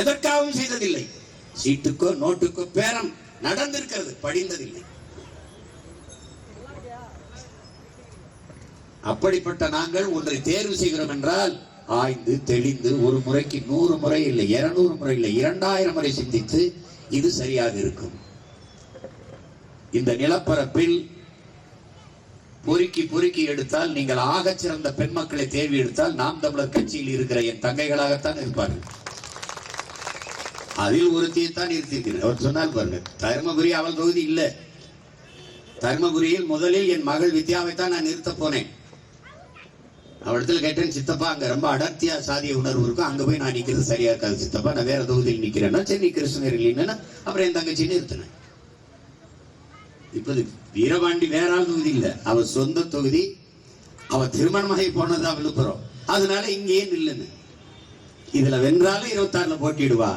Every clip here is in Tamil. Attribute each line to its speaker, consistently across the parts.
Speaker 1: எதற்காகவும் செய்ததில்லை. சீட்டுக்கோ நோட்டுக்கோ பேரம் நடந்திருக்கிறது படிந்ததில்லை. அப்படிப்பட்ட நாங்கள் ஒன்றை தேர்வு செய்கிறோம் என்றால் ஆய்ந்து தெளிந்து ஒரு முறைக்கு நூறு முறை இல்லை இருநூறு முறை இல்லை இரண்டாயிரம் முறை சிந்தித்து இது சரியாக இருக்கும். இந்த நிலப்பரப்பில் பொறுக்கி பொறுக்கி எடுத்தால் நீங்கள் ஆகச் சிறந்த பெண் மக்களை தேர்வு எடுத்தால் நாம் தமிழர் கட்சியில் இருக்கிற என் தங்கைகளாகத்தான் இருப்பார்கள். அதில் ஒருத்தியை தான் இருந்திருக்கிறேன் அவர் சொன்னால் பாருங்க தருமபுரி அவள் தொகுதி இல்லை. தருமபுரியில் முதலில் என் மகள் வித்யாவைத்தான் நான் நிறுத்த போனேன். அவளிடத்தில் கேட்டேன் சித்தப்பா அங்கே ரொம்ப அடர்த்தியா சாதிய உணர்வு இருக்கும் அங்கே போய் நான் நிற்கிறது சரியா இருக்காது சித்தப்பா. நான் வேற தொகுதியில் நிற்கிறேன்னா சரி கிருஷ்ணகிரியில் இல்லைன்னா அப்புறம் என் தங்கச்சி நிறுத்தினேன். இப்போது வீரபாண்டி வேற ஆள் தொகுதி இல்லை. அவள் சொந்த தொகுதி அவள் திருமணமாகி போனதா விழுப்புரம். அதனால இங்கேயே நில்லுன்னு. இதுல வென்றாலும் இருபத்தாறுல போட்டிடுவா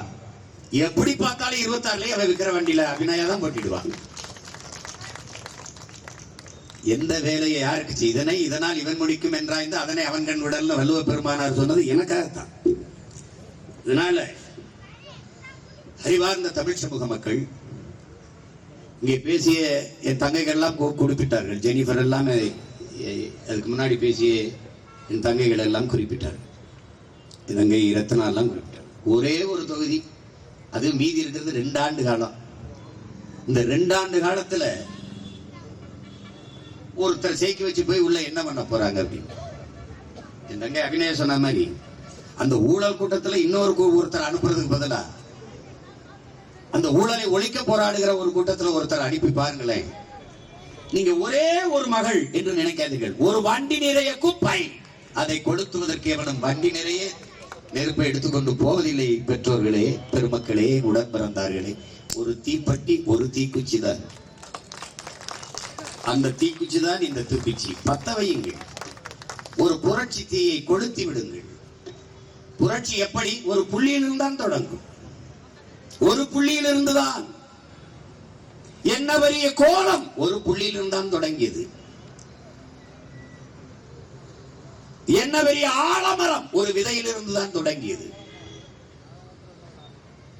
Speaker 1: எப்படி பார்த்தாலும் இருபத்தாறுலயே அவ விக்கிற வண்டியில அபிநயா தான் போட்டிடுவா எந்த வேலையை யாருக்கு செய்- இதனை இதனால் இவன் முடிக்கும் என்றாய்ந்து அதனை அவன் கண் விடல்ல வள்ளுவ பெருமானார் சொன்னது எனக்காகத்தான். இதனால அறிவார்ந்த தமிழ் சமூக மக்கள் இங்கே பேசிய என் தங்கைகள் எல்லாம் குறிப்பிட்டார்கள். ஜெனிஃபர் எல்லாமே அதுக்கு முன்னாடி பேசிய என் தங்கைகள் எல்லாம் குறிப்பிட்டார்கள். தங்கை ரத்னா எல்லாம் குறிப்பிட்டார் ஒரே ஒரு தொகுதி அது மீதி இருக்கிறது ரெண்டு ஆண்டு காலம். இந்த ரெண்டு ஆண்டு காலத்துல ஒருத்தர் சேர்க்கி வச்சு போய் உள்ள என்ன பண்ண போறாங்க அப்படின்னு. என்னங்க தங்கை சொன்ன மாதிரி அந்த ஊழல் கூட்டத்துல இன்னொரு ஒருத்தர் அனுப்புறதுக்கு பதிலா அந்த ஊழலை ஒழிக்க போராடுகிற ஒரு கூட்டத்துல ஒருத்தர் அனுப்பி பாருங்களேன். நீங்க ஒரே ஒரு மகள் என்று நினைக்காதீர்கள். ஒரு வண்டி நிறைய குப்பை. அதை கொளுத்துவதற்கு எவனும் வண்டி நிறைய நெருப்பை எடுத்துக்கொண்டு போவதில்லை பெற்றோர்களே பெருமக்களே உடன் பிறந்தார்களே ஒரு தீப்பட்டி ஒரு தீக்குச்சி தான் அந்த தீக்குச்சி தான் இந்த தீக்குச்சி பத்த வையுங்கள். ஒரு புரட்சி தீயை கொளுத்தி விடுங்கள். புரட்சி எப்படி? ஒரு புள்ளியிலிருந்து தான் தொடங்கும். ஒரு புள்ளியிலிருந்து தான் என்ன பெரிய கோலம்? ஒரு புள்ளியிலிருந்து தான் தொடங்கியது. என்ன பெரிய ஆலமரம்? ஒரு விதையிலிருந்து தான் தொடங்கியது.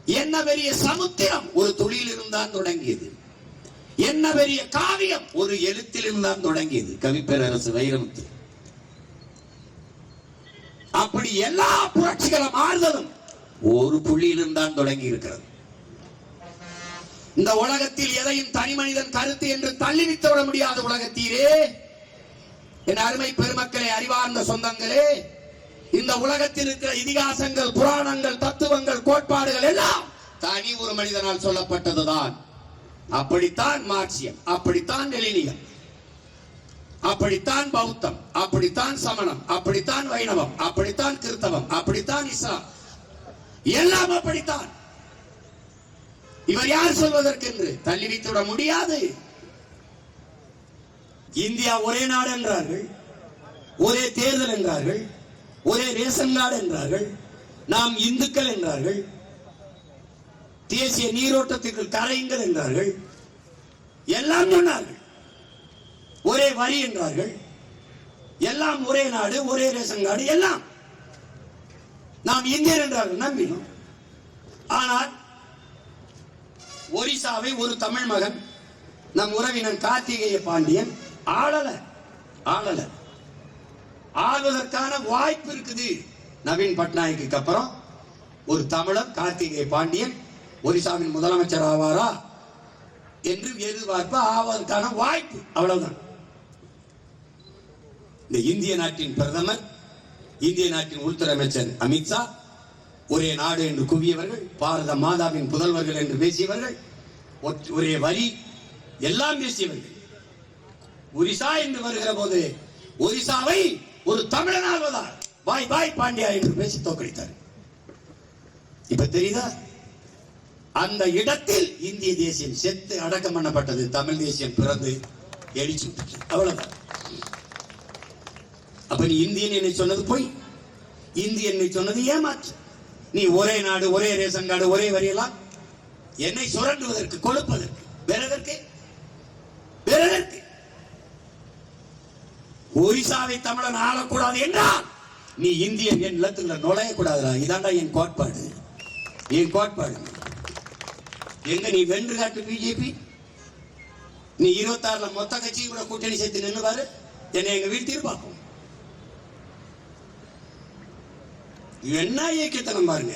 Speaker 1: என்ன பெரிய சமுத்திரம்? ஒரு துளியிலிருந்து தான் தொடங்கியது. என்ன பெரிய காவியம்? ஒரு எழுத்திலிருந்து தான் தொடங்கியது கவிப்பேரரசு வைரமுத்து. அப்படி எல்லா புரட்சிகளும் ஆறுதலும் ஒரு புள்ளியிலிருந்து தான் தொடங்கி இருக்கிறது இந்த உலகத்தில் எதையும் தனி மனிதன் கருத்து என்று தள்ளி வைத்து விட முடியாத உலகத்தீரே. என் அருமை பெருமக்களை அறிவார்ந்த சொந்தங்களே இந்த உலகத்தில் இருக்கிற இதிகாசங்கள் புராணங்கள் தத்துவங்கள் கோட்பாடுகள் எல்லாம் தனி ஒரு மனிதனால் சொல்லப்பட்டதுதான். அப்படித்தான் மார்க்சியம் அப்படித்தான் லெனினியம் அப்படித்தான் பௌத்தம் அப்படித்தான் சமணம் அப்படித்தான் வைணவம் அப்படித்தான் கிறித்தவம் அப்படித்தான் இஸ்லாம். எல்லாம் அப்படித்தான். இவர் யார் சொல்வதற்கென்று? தள்ளி வைத்துவிட முடியாது. இந்தியா ஒரே நாடு என்றார்கள் ஒரே தேர்தல் என்றார்கள் ஒரே ரேஷன் நாடு என்றார்கள் நாம் இந்துக்கள் என்றார்கள் தேசிய நீரோட்டத்திற்கு கரையுங்கள் என்றார்கள் எல்லாம் சொன்னார்கள். ஒரே வரி என்றார்கள் எல்லாம் ஒரே நாடு ஒரே ரேஷன் கார்டு எல்லாம். நாம் இந்தியர் என்றார்கள் நம்பினோம். ஆனால் ஒரிசாவை ஒரு தமிழ் மகன் நம் உறவினன் கார்த்திகேய பாண்டியன் ஆளல ஆளல. ஆளுவதற்கான வாய்ப்பு இருக்குது. நவீன் பட்நாயக்கு அப்புறம் ஒரு தமிழர் கார்த்திகை பாண்டியன் ஒரிசாவின் முதலமைச்சர் ஆவாரா என்று எதிர்பார்ப்பு ஆவதற்கான வாய்ப்பு. அவ்வளவுதான். இந்த இந்திய நாட்டின் பிரதமர் இந்திய நாட்டின் உள்துறை அமைச்சர் அமித்ஷா ஒரே நாடு என்று குவியவர்கள் பாரத மாதாவின் புதல்வர்கள் என்று பேசியவர்கள் ஒரே வரி எல்லாம் பேசியவர்கள். ஒரிசா என்று வருகிற போது ஒரிசாவை ஒரு தமிழன் ஆள்வதால் பாய் பாய் பாண்டியா என்று பேசி தோற்கடித்தார். இப்ப தெரியுதா? அந்த இடத்தில் இந்திய தேசியம் செத்து அடக்கம் பண்ணப்பட்டது தமிழ் தேசியம் பிறந்து எழுச்சி அவ்வளவுதான். அப்ப நீ இந்தியன் என்னை சொன்னது போய். இந்தியன் என்னை சொன்னது ஏமாற்று. நீ ஒரே நாடு ஒரே ரேஷன் கார்டு ஒரே வரியெல்லாம் என்னை சுரண்டுவதற்கு கொழுப்பதற்கு வேற ஒரிசாவை தமிழன் ஆளக்கூடாது என்றால் நீ இந்தியன் என் நிலத்துல நுழைய கூடாதுடா இதாண்டா என் கோட்பாடு. என் கோட்பாடு. எங்க நீ வென்று காட்டு பிஜேபி? நீ இருபத்தாறுல மொத்த கட்சி கூட கூட்டணி சேர்த்து நின்னு பாரு என்னை எங்க வீழ்த்திரு பார்ப்போம் என்ன இயக்கத்தனம் பாருங்க.